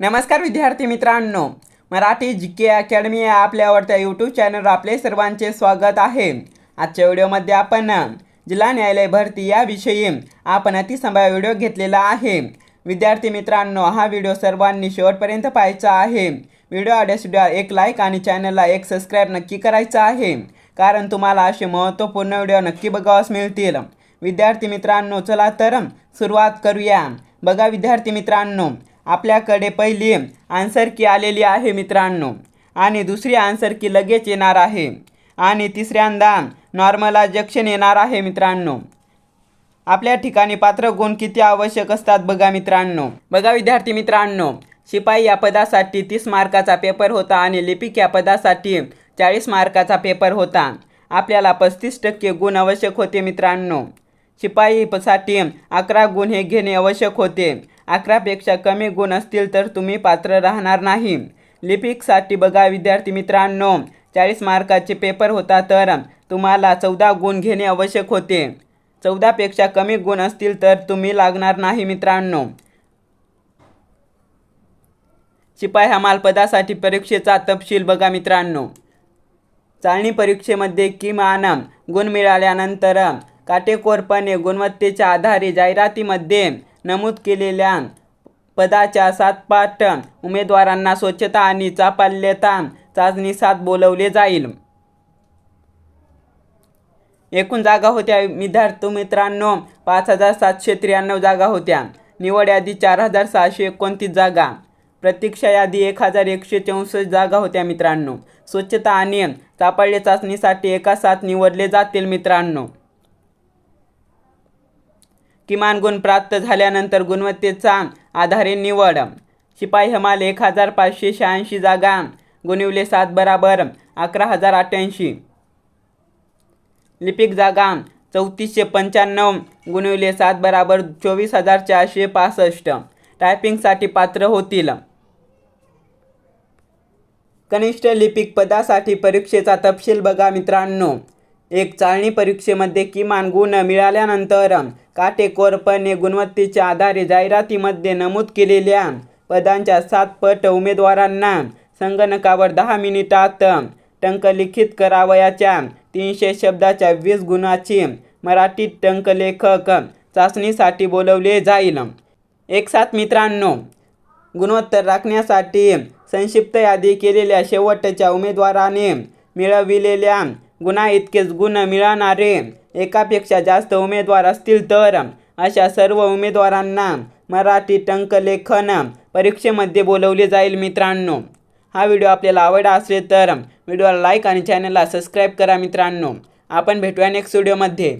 नमस्कार विद्यार्थी मित्रांनो. मराठी जी के अकॅडमी या आपल्या आवडत्या यूट्यूब चॅनलवर आपले सर्वांचे स्वागत आहे. आजच्या व्हिडिओमध्ये आपण जिल्हा न्यायालय भरती याविषयी आपण अतिसंभाव्य व्हिडिओ घेतलेला आहे. विद्यार्थी मित्रांनो हा व्हिडिओ सर्वांनी शेवटपर्यंत पाहायचा आहे. व्हिडिओ आवडल्यास व्हिडिओ एक लाईक आणि चॅनलला एक सबस्क्राईब नक्की करायचा आहे. कारण तुम्हाला असे महत्त्वपूर्ण व्हिडिओ नक्की बघावास मिळतील. विद्यार्थी मित्रांनो चला तर सुरुवात करूया. बघा विद्यार्थी मित्रांनो आपल्याकडे पहिली आन्सर की आलेली आहे मित्रांनो. आणि दुसरी आन्सर की लगेच येणार आहे. आणि तिसऱ्यांदा नॉर्मलायझेशन येणार आहे मित्रांनो. आपल्या ठिकाणी पात्र गुण किती आवश्यक असतात बघा मित्रांनो. बघा विद्यार्थी मित्रांनो शिपाई या पदासाठी तीस मार्काचा पेपर होता आणि लिपिक या पदासाठी चाळीस मार्काचा पेपर होता. आपल्याला पस्तीस टक्के गुण आवश्यक होते मित्रांनो. शिपाईसाठी अकरा गुण हे घेणे आवश्यक होते. अकरापेक्षा कमी गुण असतील तर तुम्ही पात्र राहणार नाही. लिपिकसाठी बघा विद्यार्थी मित्रांनो. चाळीस मार्काचे पेपर होता तर तुम्हाला चौदा गुण घेणे आवश्यक होते. चौदापेक्षा कमी गुण असतील तर तुम्ही लागणार नाही मित्रांनो. शिपाई हमाल पदासाठी परीक्षेचा तपशील बघा मित्रांनो. चालणी परीक्षेमध्ये किमान गुण मिळाल्यानंतर काटेकोरपणे गुणवत्तेच्या आधारे जाहिरातीमध्ये नमूद केलेल्या पदाच्या सातपाठ उमेदवारांना स्वच्छता आणि चापल्यता चाचणीसात बोलवले जाईल. एकूण जागा होत्या विद्यार्थी मित्रांनो पाच हजार सातशे त्र्याण्णव जागा होत्या. निवड यादी चार हजार सहाशे एकोणतीस जागा. प्रतीक्षा यादी एक हजार एकशे चौसष्ट जागा होत्या मित्रांनो. स्वच्छता आणि चापाळ्य चाचणीसाठी एका साथ निवडले जातील मित्रांनो. किमान गुण प्राप्त झाल्यानंतर गुणवत्तेचा आधारे निवड. शिपाई हमाल एक हजार पाचशे शहाऐंशी जागा गुणिवले सात बराबर अकरा हजार अठ्ठ्याऐंशी लिपिक जागा चौतीसशे पंच्याण्णव गुणिवले सात बराबर चोवीस हजार चारशे पासष्ट. टायपिंगसाठी पात्र होतील. कनिष्ठ लिपिक पदासाठी परीक्षेचा तपशील बघा मित्रांनो. एक चाळणी परीक्षेमध्ये किमान गुण मिळाल्यानंतर काटेकोरपणे गुणवत्तेच्या आधारे जाहिरातीमध्ये नमूद केलेल्या पदांच्या सात पट उमेदवारांना संगणकावर दहा मिनिटात टंकलिखित करावयाच्या तीनशे शब्दाच्या वीस गुणाची मराठी टंकलेखक चाचणीसाठी बोलवले जाईल. एक सात मित्रांनो गुणोत्तर राखण्यासाठी संक्षिप्त यादी केलेल्या शेवटच्या उमेदवाराने मिळविलेल्या गुणा इतकेच गुण मिळणारे. एकापेक्षा जास्त उमेदवार असतील तर अशा सर्व उमेदवारांना मराठी टंकलेखन परीक्षेमध्ये बोलवले जाईल मित्रांनो. हा व्हिडिओ आपल्याला आवडला असेल तर व्हिडिओला लाईक आणि चॅनलला सबस्क्राईब करा मित्रांनो. आपण भेटूया नेक्स्ट व्हिडिओमध्ये